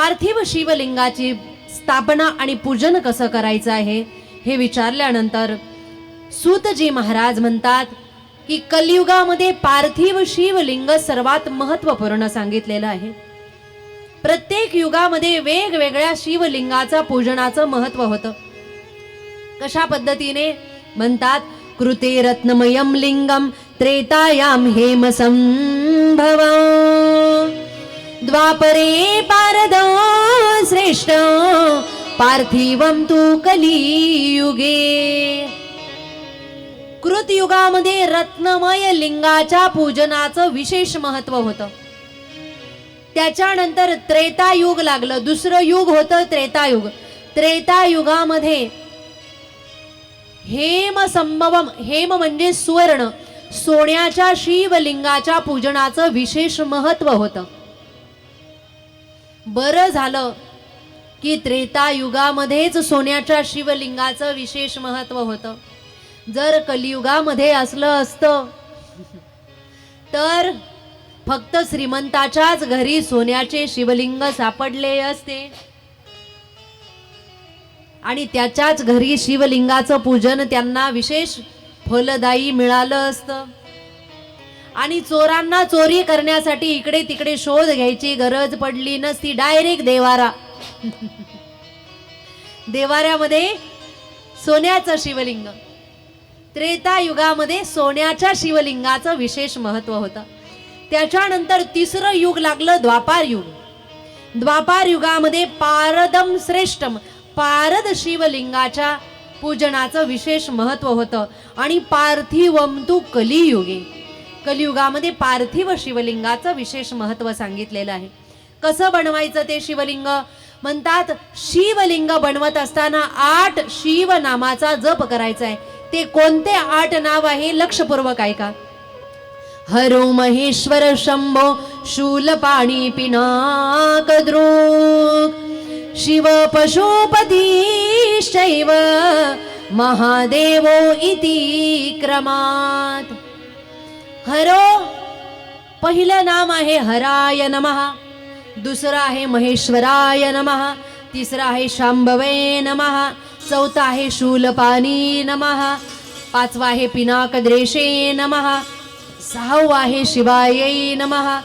पार्थिव शिवलिंगाची स्थापना आणि पूजन कसं करायचं आहे हे विचारल्यानंतर सूतजी महाराज म्हणतात की कलियुगामध्ये पार्थिव शिवलिंग सर्वात महत्त्वपूर्ण सांगितलेलं आहे. प्रत्येक युगामध्ये वेगवेगळ्या शिवलिंगाचं पूजनाचं महत्त्व होतं. कशा पद्धतीने? म्हणतात कृते रत्नमयम लिंगम त्रेतायाम हेम संभव द्वापरे पारद श्रेष्ठ पार्थिवम तू कलियुगे. कृतयुगामध्ये रत्नमय लिंगाच्या पूजनाचं विशेष महत्त्व होतं. त्याच्यानंतर त्रेतायुग लागलं दुसरं युग होतं त्रेतायुग. त्रेतायुगामध्ये हेम संभवम हेम म्हणजे सुवर्ण सोन्याच्या शिवलिंगाच्या पूजनाचं विशेष महत्त्व होतं. बरं झालं की त्रेतायुगामध्येच सोन्याच्या शिवलिंगाचं विशेष महत्त्व होतं. जर कलियुगामध्ये असलं असतं तर फक्त श्रीमंताच्याच घरी सोन्याचे शिवलिंग सापडले असते. आणि त्याच्याच घरी शिवलिंगाचं पूजन त्यांना विशेष फलदायी मिळालं असतं. आणि चोरांना चोरी करण्यासाठी इकडे तिकडे शोध घ्यायची गरज पडली नसती. डायरेक्ट देवारा. देवाऱ्यामध्ये सोन्याचं शिवलिंग. त्रेता युगामध्ये सोन्याच्या शिवलिंगाचं विशेष महत्त्व होतं. त्याच्यानंतर तिसरं युग लागलं द्वापार युग. द्वापार युगामध्ये पारदम श्रेष्ठम. पारद शिवलिंगाच्या पूजनाचं विशेष महत्त्व होतं. आणि पार्थिवम तू कलियुगे. कलियुगामध्ये पार्थिव शिवलिंगाचं विशेष महत्त्व सांगितलेलं आहे. कसं बनवायचं ते शिवलिंग? म्हणतात शिवलिंग बनवत असताना आठ शिव नामाचा जप करायचा आहे ते कोणते आठ नाव आहे? लक्षपूर्वक ऐका. हरो महेश्वर शंभो शूलपाणी पिनाकद्रुक शिव पशुपती शैव महादेवो इति क्रमात. हरो पहिलं नाम आहे हराय नमः. दुसरं आहे महेश्वराय नमः. तिसरं आहे शांभवे नमः. चौथा आहे शूलपाणी नमः. पाचवा आहे पिनाकद्रेशे नमः. सहावा आहे शिवायै नमः.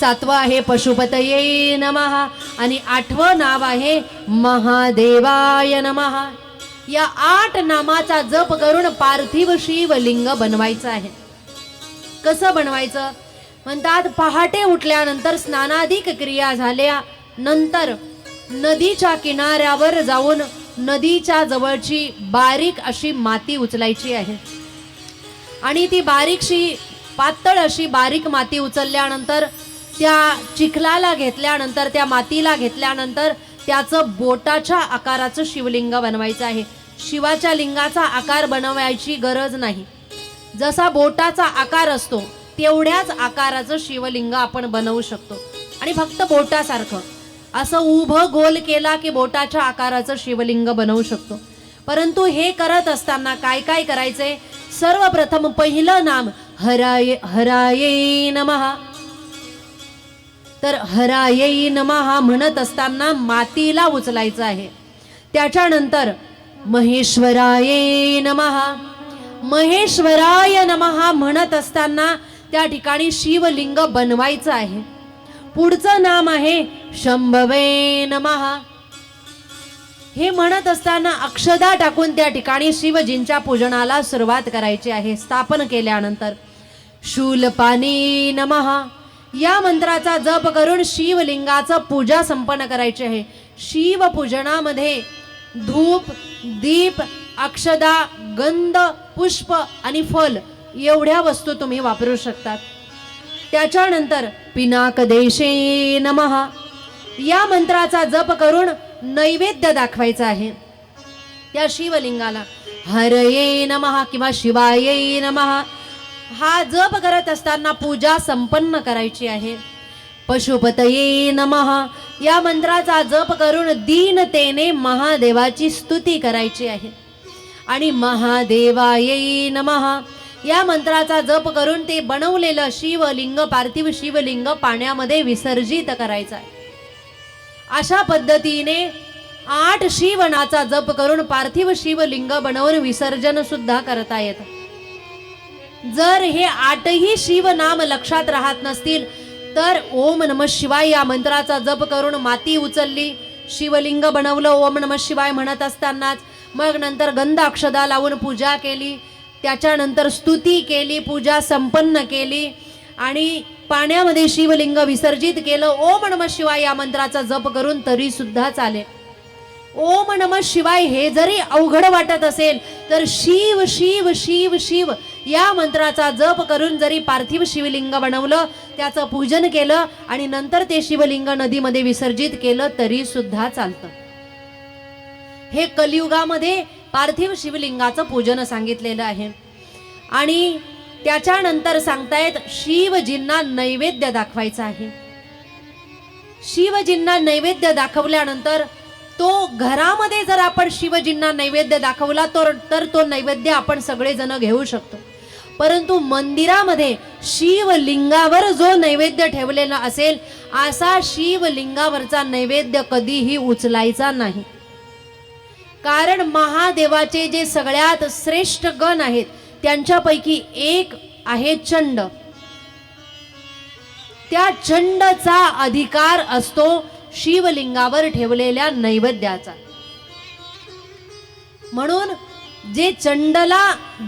सातवा आहे पशुपतये नमः. आणि आठवं नाव आहे महादेवाय नमः. या आठ नामाचा जप करून पार्थिव शिवलिंग बनवायचं आहे. कसं बनवायचं? म्हणतात पहाटे उठल्यानंतर स्नानाधिक क्रिया झाल्या. नंतर नदीच्या किनाऱ्यावर जाऊन नदीच्या जवळची बारीक अशी माती उचलायची आहे. आणि ती बारीकशी पातळ अशी बारीक माती उचलल्यानंतर त्या चिखलाला घेतल्यानंतर त्या मातीला घेतल्यानंतर त्याचं बोटाच्या आकाराचं शिवलिंग बनवायचं आहे. शिवाच्या लिंगाचा आकार बनवायची गरज नाही. जसा बोटाचा आकार असतो तेवढ्याच आकाराचं शिवलिंग आपण बनवू शकतो. आणि फक्त बोटासारखं. असं उभं गोल केला की बोटाच्या आकाराचं शिवलिंग बनवू शकतो. परंतु हे करत असताना काय काय करायचंय? सर्वप्रथम पहिलं नाम हराय हराये नमहा तर हरायै नमहा म्हणत असताना मातीला उचलायचं आहे. त्याच्यानंतर महेश्वराये नमहा महेश्वराय नमहा म्हणत असताना त्या ठिकाणी शिवलिंग बनवायचं आहे. पुढचं नाम आहे शंभवे नमः. हे म्हणत असताना अक्षदा टाकून त्या ठिकाणी शिवजींच्या पूजनाला सुरुवात करायची आहे. स्थापन केल्यानंतर शूलपाणी नमः. या मंत्राचा जप करून शिवलिंगाचं पूजा संपन्न करायची आहे. शिवपूजनामध्ये धूप दीप अक्षदा गंध पुष्प आणि फल एवढ्या वस्तू तुम्ही वापरू शकतात त्याच्यानंतर पिनाक देशे नमहा या मंत्राचा जप करून नैवेद्य दाखवायचा आहे. त्या शिवलिंगाला हरये नमः किंवा शिवाये नमहा हा जप करत असताना पूजा संपन्न करायची आहे. पशुपतये नमहा या मंत्राचा जप करून दीनतेने महादेवाची स्तुती करायची आहे. आणि महादेवाये नमः. या मंत्राचा जप करून ते बनवलेलं शिवलिंग पार्थिव शिवलिंग पाण्यामध्ये विसर्जित करायचं आहे. अशा पद्धतीने आठ शिवनाचा जप करून पार्थिव शिवलिंग बनवून विसर्जन सुद्धा करता येतं. जर हे आठही शिवनाम लक्षात राहत नसतील तर ओम नम शिवाय या मंत्राचा जप करून माती उचलली शिवलिंग बनवलं ओम नम शिवाय म्हणत असतानाच मग नंतर गंध अक्षदा लावून पूजा केली. त्याच्यानंतर स्तुती केली पूजा संपन्न केली. आणि पाण्यामध्ये शिवलिंग विसर्जित केलं. ओम नम शिवाय या मंत्राचा जप करून तरी सुद्धा चालेल. ओम नम शिवाय हे जरी अवघड वाटत असेल तर शिव शिव शिव शिव या मंत्राचा जप करून जरी पार्थिव शिवलिंग बनवलं त्याचं पूजन केलं आणि नंतर ते शिवलिंग नदीमध्ये विसर्जित केलं तरी सुद्धा चालतं. हे कलियुगामध्ये पार्थिव शिवलिंगाचं पूजन सांगितलेलं आहे. आणि त्याच्यानंतर सांगतायत शिवजींना नैवेद्य दाखवायचा आहे. शिवजींना नैवेद्य दाखवल्यानंतर तो घरामध्ये जर आपण शिवजींना नैवेद्य दाखवला तर तर तो नैवेद्य आपण सगळेजण घेऊ शकतो. परंतु मंदिरामध्ये शिवलिंगावर जो नैवेद्य ठेवलेला असेल असा शिवलिंगावरचा नैवेद्य कधीही उचलायचा नाही. कारण महादेवाचे जे सगळ्यात श्रेष्ठ गण आहेत त्यांच्यापैकी एक आहे चंड. त्या चंडचा अधिकार असतो शिवलिंगावर ठेवलेल्या नैवेद्याचा. म्हणून जे चंडला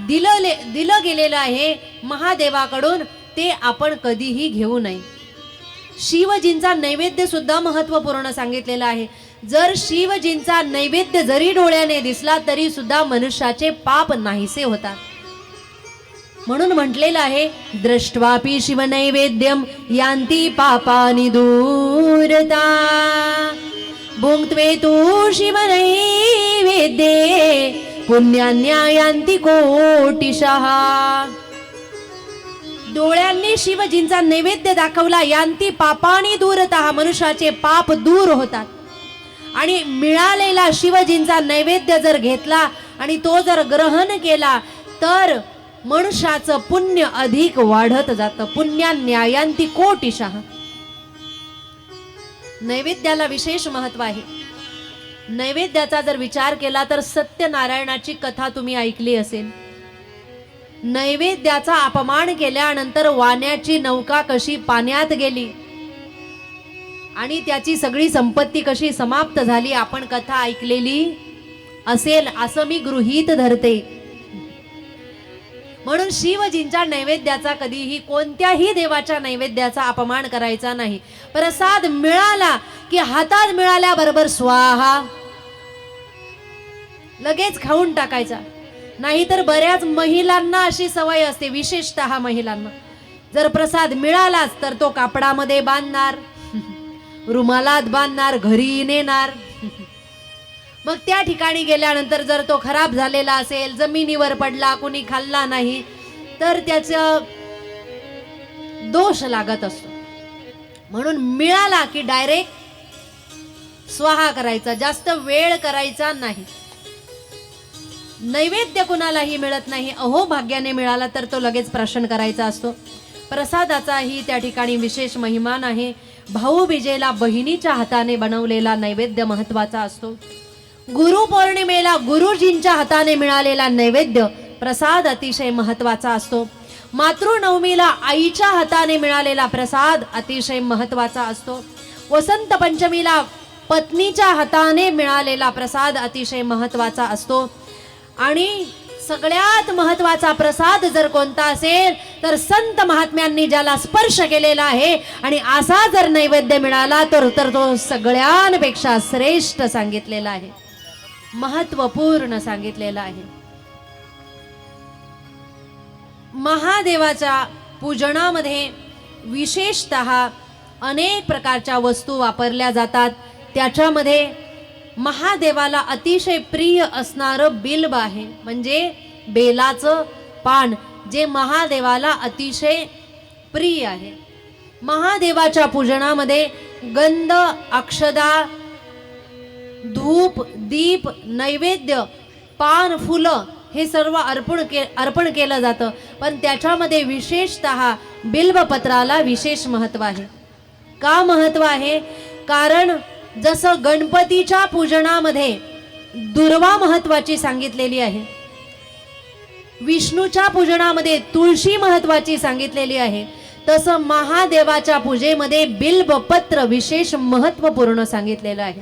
दिलं दिलं गेलेलं आहे महादेवाकडून ते आपण कधीही घेऊ नये. शिवजींचा नैवेद्य सुद्धा महत्त्वपूर्ण सांगितलेला आहे. जर शिवजींचा नैवेद्य जरी डोळ्याने दिसला तरी सुद्धा मनुष्याचे पाप नाहीसे होतात. म्हणून म्हटलेलं आहे द्रष्ट्वापी शिवनैवेद्यम यांती पापानि दूरता. भुंक्त्वे तू शिवनैवेद्ये पुण्यान्या यांती कोटिशः. डोळ्यांनी शिवजींचा नैवेद्य दाखवला यांती पापानी दूरता. मनुष्याचे पाप दूर होतात. आणि मिळालेला शिवजींचा नैवेद्य जर घेतला आणि तो जर ग्रहण केला तर मनुष्याचं पुण्य अधिक वाढत जातं. पुण्या न्यायांती कोटिशः. नैवेद्याला विशेष महत्त्व आहे. नैवेद्याचा जर विचार केला तर सत्यनारायणाची कथा तुम्ही ऐकली असेल. नैवेद्याचा अपमान केल्यानंतर वाण्याची नौका कशी पाण्यात गेली? आणि त्याची सगळी संपत्ती कशी समाप्त झाली आपण कथा ऐकलेली असेल असं मी गृहीत धरते. म्हणून शिवजींच्या नैवेद्याचा कधीही कोणत्याही देवाच्या नैवेद्याचा अपमान करायचा नाही. प्रसाद मिळाला की हातात मिळाल्याबरोबर स्वाहा. लगेच खाऊन टाकायचा. नाहीतर बऱ्याच महिलांना अशी सवय असते विशेषतः महिलांना. जर प्रसाद मिळालाच तर तो कापडामध्ये बांधणार. रुमालात बांधणार घरी नेणार. मग त्या ठिकाणी गेल्यानंतर जर तो खराब झालेला असेल जमिनीवर पडला कुणी खाल्ला नाही तर त्याचं दोष लागत असतो. म्हणून मिळाला की डायरेक्ट स्वाहा करायचा जास्त वेळ करायचा नाही. नैवेद्य कुणालाही मिळत नाही अहो भाग्याने मिळाला तर तो लगेच प्राशन करायचा असतो. प्रसादाचाही त्या ठिकाणी विशेष महिमान आहे भाऊबीजेला बहिणीच्या हाताने बनवलेला नैवेद्य महत्त्वाचा असतो. गुरुपौर्णिमेला गुरुजींच्या हाताने मिळालेला नैवेद्य प्रसाद अतिशय महत्त्वाचा असतो. मातृनवमीला आईच्या हाताने मिळालेला प्रसाद अतिशय महत्त्वाचा असतो. वसंत पंचमीला पत्नीच्या हाताने मिळालेला प्रसाद अतिशय महत्त्वाचा असतो. आणि सगळ्यात महत्त्वाचा प्रसाद जर कोणता असेल तर संत महात्म्यांनी ज्याला स्पर्श केलेला आहे आणि असा जर नैवेद्य मिळाला तर तर तो सगळ्यांपेक्षा श्रेष्ठ सांगितलेला आहे. महत्त्वपूर्ण सांगितलेला आहे. महादेवाच्या पूजनामध्ये विशेषत अनेक प्रकारच्या वस्तू वापरल्या जातात. त्याच्यामध्ये महादेवाला अतिशय प्रिय असणारं बिल्ब आहे. म्हणजे बेलाचं पान जे महादेवाला अतिशय प्रिय आहे. महादेवाच्या पूजनामध्ये गंध अक्षदा धूप दीप नैवेद्य पान फुलं हे सर्व अर्पण के अर्पण केलं जातं. पण त्याच्यामध्ये विशेषत बिल्बपत्राला विशेष महत्त्व आहे. का महत्त्व आहे? कारण जसं गणपतीच्या पूजनामध्ये दुर्वा महत्वाची सांगितलेली आहे. विष्णूच्या पूजनामध्ये तुळशी महत्वाची सांगितलेली आहे. तसं महादेवाच्या पूजेमध्ये बिल्बपत्र विशेष महत्त्वपूर्ण सांगितलेलं आहे.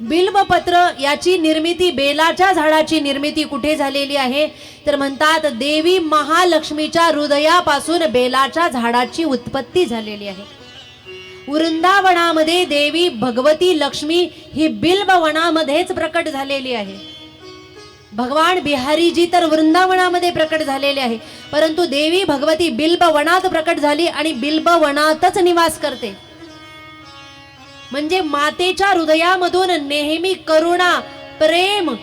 बिल्बपत्र याची निर्मिती बेलाच्या झाडाची निर्मिती कुठे झालेली आहे? तर म्हणतात देवी महालक्ष्मीच्या हृदयापासून बेलाच्या झाडाची उत्पत्ती झालेली आहे. वृंदावनामध्ये देवी भगवती लक्ष्मी ही बिल्ब वनामध्येच प्रकट झालेली आहे. भगवान बिहारीजी तर वृंदावनामध्ये प्रकट झालेले आहे. परंतु देवी भगवती बिल्ब वनात प्रकट झाली आणि बिल्ब वनातच निवास करते. म्हणजे मातेच्या हृदयामधून नेहमी करुणा प्रेम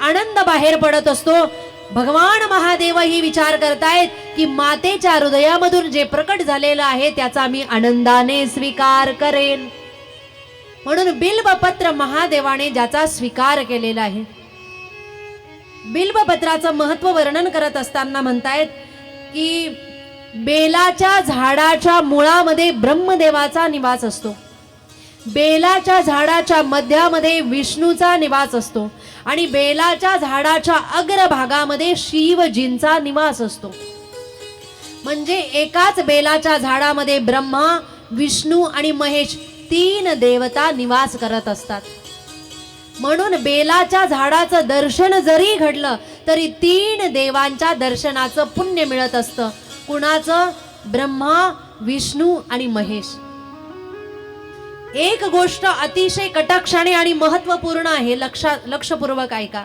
आनंद बाहेर पडत असतो. भगवान महादेव ही विचार करतायत की मातेच्या हृदयामधून जे प्रकट झालेलं आहे त्याचा मी आनंदाने स्वीकार करेन. म्हणून बिल्बपत्र महादेवाने ज्याचा स्वीकार केलेला आहे. बिल्बपत्राचं महत्त्व वर्णन करत असताना म्हणतायत की बेलाच्या झाडाच्या मुळामध्ये ब्रह्मदेवाचा निवास असतो. बेलाच्या झाडाच्या मध्यामध्ये विष्णूचा निवास असतो आणि बेलाच्या झाडाच्या अग्रभागामध्ये शिवजींचा निवास असतो. म्हणजे एकाच बेलाच्या झाडामध्ये ब्रह्मा विष्णू आणि महेश तीन देवता निवास करत असतात. म्हणून बेलाच्या झाडाचं दर्शन जरी घडलं तरी तीन देवांच्या दर्शनाचं पुण्य मिळत असतं. कुणाचं? ब्रह्मा विष्णू आणि महेश. एक गोष्ट अतिशय कटाक्षाने आणि महत्त्वपूर्ण आहे लक्षात लक्षपूर्वक ऐका.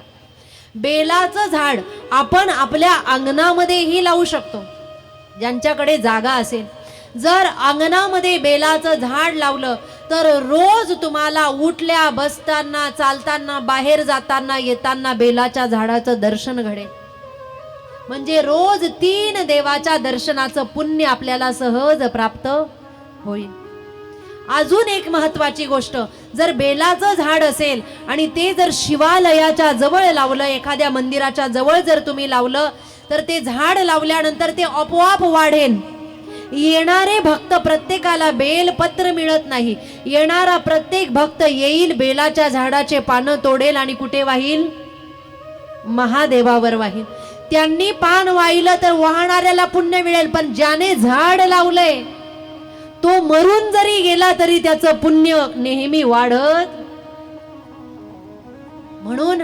बेलाचं झाड आपण आपल्या अंगणामध्येही लावू शकतो. ज्यांच्याकडे जागा असेल. जर अंगणामध्ये बेलाचं झाड लावलं तर रोज तुम्हाला उठल्या बसताना चालताना बाहेर जाताना येताना बेलाच्या झाडाचं दर्शन घडेल. म्हणजे रोज तीन देवाच्या दर्शनाचं पुण्य आपल्याला सहज प्राप्त होईल. अजून एक महत्वाची गोष्ट जर बेलाचं झाड असेल आणि ते जर शिवालयाच्या जवळ लावलं एखाद्या मंदिराच्या जवळ जर तुम्ही लावलं तर ते झाड लावल्यानंतर ते आपोआप वाढेल. येणारे भक्त प्रत्येकाला बेल पत्र मिळत नाही. येणारा प्रत्येक भक्त येईल बेलाच्या झाडाचे पानं तोडेल आणि कुठे वाहील? महादेवावर वाहील. त्यांनी पान वाहिलं तर वाहणाऱ्याला पुण्य मिळेल पण ज्याने झाड लावलंय तो मरून जरी गेला तरी त्याचं पुण्य नेहमी वाढत. म्हणून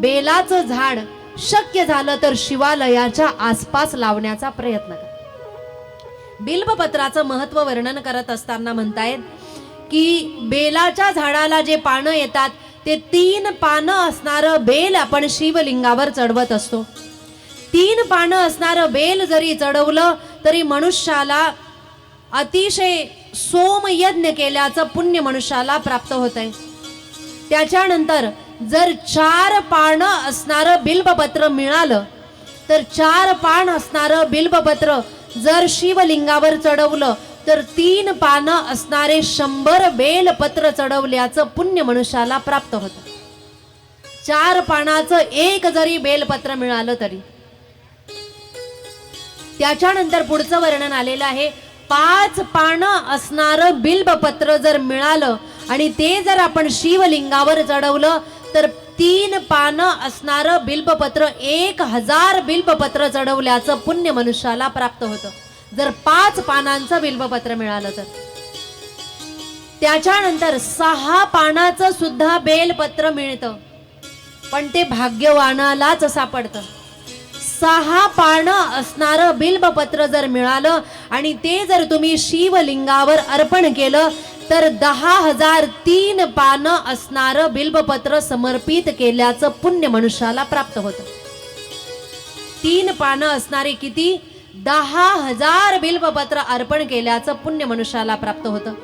बेलाचं झाड शक्य झालं तर शिवालयाच्या आसपास लावण्याचा प्रयत्न करा. बिल्बपत्राचं महत्त्व वर्णन करत असताना म्हणतायत की बेलाच्या झाडाला जे पानं येतात ते तीन पानं असणारं बेल आपण शिवलिंगावर चढवत असतो. तीन पानं असणारं बेल जरी चढवलं तरी मनुष्याला अतिशय सोमयज्ञ केल्याचं पुण्य मनुष्याला प्राप्त होत आहे त्याच्यानंतर जर चार पानं असणारं बिल्बपत्र मिळालं तर चार पान असणारं बिल्बपत्र जर शिवलिंगावर चढवलं तर तीन पानं असणारे शंभर बेलपत्र चढवल्याचं पुण्य मनुष्याला प्राप्त होतं. चार पानाचं एक जरी बेलपत्र मिळालं तरी. त्याच्यानंतर पुढचं वर्णन आलेलं आहे पाच पानं असणारं बिल्बपत्र जर मिळालं आणि ते जर आपण शिवलिंगावर चढवलं तर तीन पानं असणारं बिल्बपत्र एक हजार बिल्बपत्र चढवल्याचं पुण्य मनुष्याला प्राप्त होतं. जर पाच पानांचं बिल्बपत्र मिळालं तर. त्याच्यानंतर सहा पानाचं सुद्धा बेलपत्र मिळतं. पण ते भाग्यवानालाच सापडतं. सहा पानं असणारं बिल्बपत्र जर मिळालं आणि ते जर तुम्ही शिवलिंगावर अर्पण केलं तर दहा हजार तीन पानं असणारं बिल्बपत्र समर्पित केल्याचं पुण्य मनुष्याला प्राप्त होतं. तीन पानं असणारे किती? दहा हजार बिल्बपत्र अर्पण केल्याचं पुण्य मनुष्याला प्राप्त होतं.